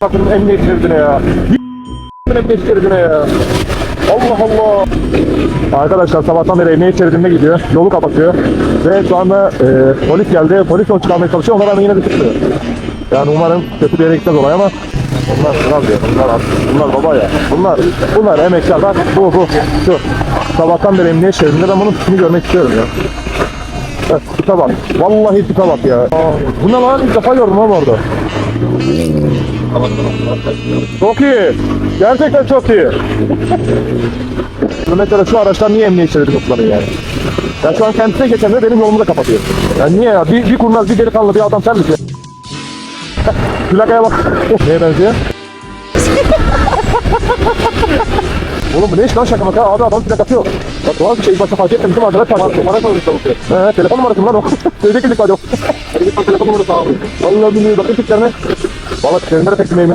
Bakın emniyet şeridine ya. emniyet şeridine ya. Allah Allah. Arkadaşlar sabahtan beri emniyet şeridinde gidiyor. Yolu kapatıyor. Ve şu anda e, polis geldi. Polis yol çıkarmaya çalışıyor. Onlar ama yine de çıkıyor. Yani umarım kötü bir yere gitmez olay ama Bunlar kral diyor. Bunlar, bunlar baba ya. Bunlar, bunlar emekler. Bak bu bu. Şu. Sabahtan beri emniyet şeridinde ben bunun tipini görmek istiyorum ya. Evet, tipe bak. Vallahi tipe bak ya. Aa, lan? İlk defa gördüm lan orada. Çok iyi. Gerçekten çok iyi. Mesela şu araçlar niye emniyet şeridi kullanıyor yani? Ya şu an kendisine geçenler benim yolumu da kapatıyor. Ya niye ya? Bir, bir kurnaz, bir delikanlı, bir adam sen misin? Plakaya bak. Neye benziyor? Oğlum bu ne iş lan şaka maka? Abi adam plakası yok. Bak doğal bir şey başta fark etmemiştim. Arkadaş çarptı. Bana sormuş tavuk. He telefon numarası mı lan o. Sevecek ilik hadi o. Telefon numarası abi. Vallahi bilmiyorum. Bakın tiplerine. Valla tiplerine de pek bilmeyeyim.